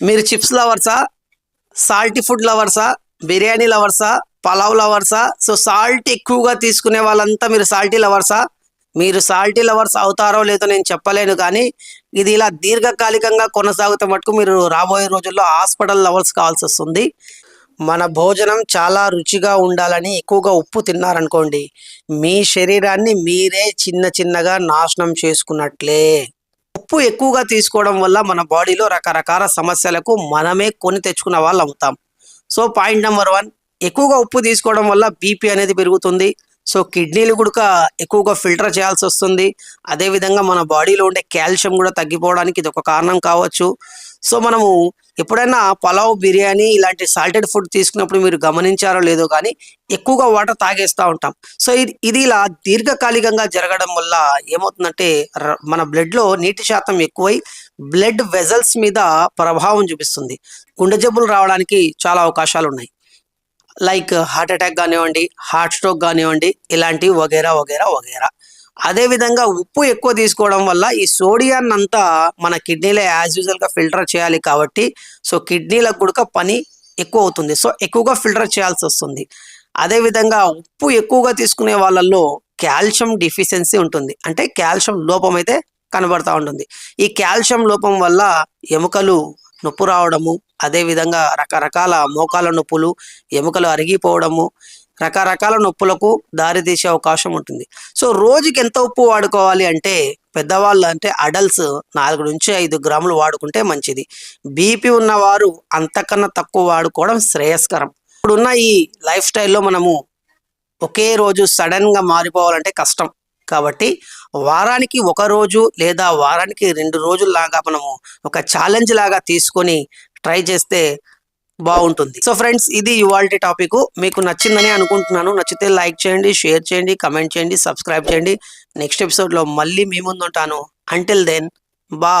మీరు చిప్స్ లవర్సా salty food లవర్సా బిర్యానీ లవర్సా పలావ్ లవర్సా సో సాల్ట్ ఎక్కువగా తీసుకునే వాళ్ళంతా మీరు సాల్టీ లవర్సా మీరు సాల్టీ లవర్స్ అవుతారో లేదో నేను చెప్పలేను కానీ ఇది ఇలా దీర్ఘకాలికంగా కొనసాగుతే మటుకు మీరు రాబోయే రోజుల్లో హాస్పిటల్ లవర్స్ కావాల్సి వస్తుంది. మన భోజనం చాలా రుచిగా ఉండాలని ఎక్కువగా ఉప్పు తిన్నారనుకోండి మీ శరీరాన్ని మీరే చిన్న చిన్నగా నాశనం చేసుకున్నట్లే. ఉప్పు ఎక్కువగా తీసుకోవడం వల్ల మన బాడీలో రకరకాల సమస్యలకు మనమే కొని తెచ్చుకున్న వాళ్ళు అవుతాం. సో పాయింట్ నెంబర్ వన్ ఎక్కువగా ఉప్పు తీసుకోవడం వల్ల బీపీ అనేది పెరుగుతుంది. సో కిడ్నీలు కూడా ఎక్కువగా ఫిల్టర్ చేయాల్సి వస్తుంది. అదేవిధంగా మన బాడీలో ఉండే కాల్షియం కూడా తగ్గిపోవడానికి ఇది ఒక కారణం కావచ్చు. సో మనము ఎప్పుడైనా పలావ్ బిర్యానీ ఇలాంటి సాల్టెడ్ ఫుడ్ తీసుకున్నప్పుడు మీరు గమనించారో లేదో కానీ ఎక్కువగా వాటర్ తాగేస్తూ ఉంటాం. సో ఇది ఇది ఇలా దీర్ఘకాలికంగా జరగడం వల్ల ఏమవుతుందంటే ర- మన బ్లడ్లో నీటి శాతం ఎక్కువై బ్లడ్ వెజల్స్ మీద ప్రభావం చూపిస్తుంది. గుండె జబ్బులు రావడానికి చాలా అవకాశాలు ఉన్నాయి. లైక్ హార్ట్ అటాక్ కానివ్వండి హార్ట్ స్ట్రోక్ కానివ్వండి ఇలాంటివి వగేరా వగేరా వగేరా. అదే విధంగా ఉప్పు ఎక్కువ తీసుకోవడం వల్ల ఈ సోడియాన్ని అంతా మన కిడ్నీలో యాజ్ యూజువల్గా ఫిల్టర్ చేయాలి కాబట్టి సో కిడ్నీలకు కూడా పని ఎక్కువ అవుతుంది. సో ఎక్కువగా ఫిల్టర్ చేయాల్సి వస్తుంది. అదే విధంగా ఉప్పు ఎక్కువగా తీసుకునే వాళ్ళల్లో కాల్షియం డిఫిషియన్సీ ఉంటుంది. అంటే కాల్షియం లోపం అయితే కనబడతా ఉంటుంది. ఈ కాల్షియం లోపం వల్ల ఎముకలు నొప్పు రావడము అదేవిధంగా రకరకాల మోకాల నొప్పులు ఎముకలు అరిగిపోవడము రకరకాల నొప్పులకు దారితీసే అవకాశం ఉంటుంది. సో రోజుకి ఎంత ఉప్పు వాడుకోవాలి అంటే పెద్దవాళ్ళు అంటే అడల్ట్స్ నాలుగు నుంచి ఐదు గ్రాములు వాడుకుంటే మంచిది. బీపీ ఉన్నవారు అంతకన్నా తక్కువ వాడుకోవడం శ్రేయస్కరం. ఇప్పుడున్న ఈ లైఫ్ స్టైల్లో మనము ఒకే రోజు సడన్గా మారిపోవాలంటే కష్టం. కాబట్టి వారానికి ఒక రోజు లేదా వారానికి రెండు రోజుల్లాగా మనము ఒక ఛాలెంజ్ లాగా తీసుకొని ట్రై చేస్తే బాగుంటుంది. సో ఫ్రెండ్స్ ఇది ఇవాళ టాపిక్. మీకు నచ్చిందని అనుకుంటున్నాను. నచ్చితే లైక్ చేయండి షేర్ చేయండి కమెంట్ చేయండి సబ్స్క్రైబ్ చేయండి. నెక్స్ట్ ఎపిసోడ్లో మళ్ళీ మీ ముందు ఉంటాను అంటిల్ దెన్ బా